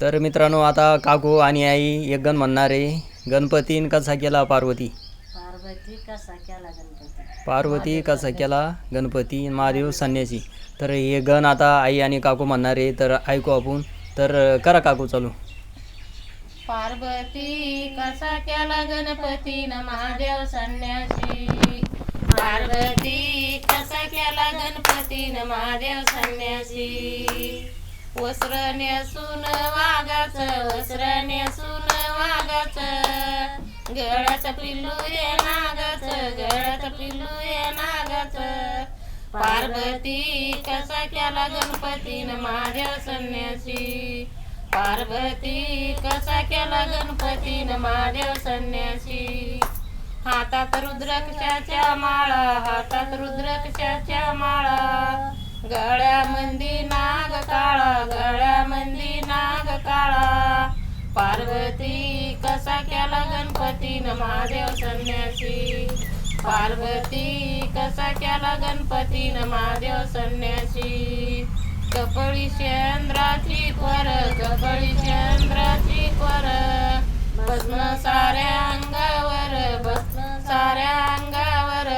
तर मित्रांनो आता काकू आणि आई एक गण म्हणणार आहे. गणपतीन कसा केला पार्वती? पार्वती कसा केला गणपती? पार्वती कसा केला गणपती? महादेव संन्यासी. तर हे गण आता आई आणि काकू म्हणणार आहे. तर ऐकू आपण. तर करा काकू चालू. पार्वती कसा केला गणपती? न महादेव संन्यासी. पार्वती कसा केला गणपती? न महादेव संन्यासी. वस्त्र नेसून वागाच वस्त्र नेसून वागाच गळ्यात पिल्लू ये नागाच गळ्यात पिल्लू ये नागाच. पार्वती कसा केला गणपतीन माझ्या महादेव संन्यासी? पार्वती कसा केला गणपतीन माझ्या महादेव संन्यासी? हातात रुद्रक्षाच्या माळा हातात रुद्रक्षाच्या माळा. पार्वती कसा केला गणपती न महादेव संन्यासी? पार्वती कसा केला गणपती न महादेव संन्यासी? कपळी चंद्राची पर कपळी चंद्राची पर. भस्म साऱ्या अंगावर भस्म साऱ्या अंगावर.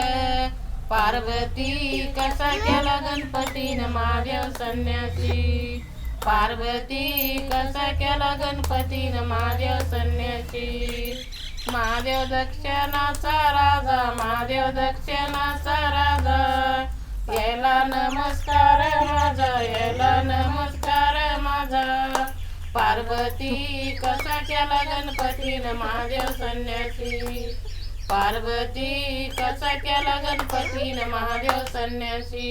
पार्वती कसा केला गणपती न महादेव संन्यासी? पार्वती कसा केला गणपती न महादेव संन्यासी महादेव दक्षिणाचा राजा महादेव दक्षिणाचा राजा. याला नमस्कार माझा याला नमस्कार माझा. पार्वती कसा केला गणपती न महादेव संन्यासी पार्वती कसा केला गणपती न महादेव संन्यासी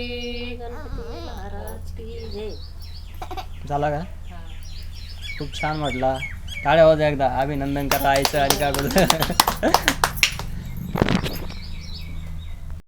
गणपती महाराज की जय. झाला का? खूप छान म्हटला. टाळ्या होत्या एकदा. अभिनंदन करा आईचं आणि काकूचं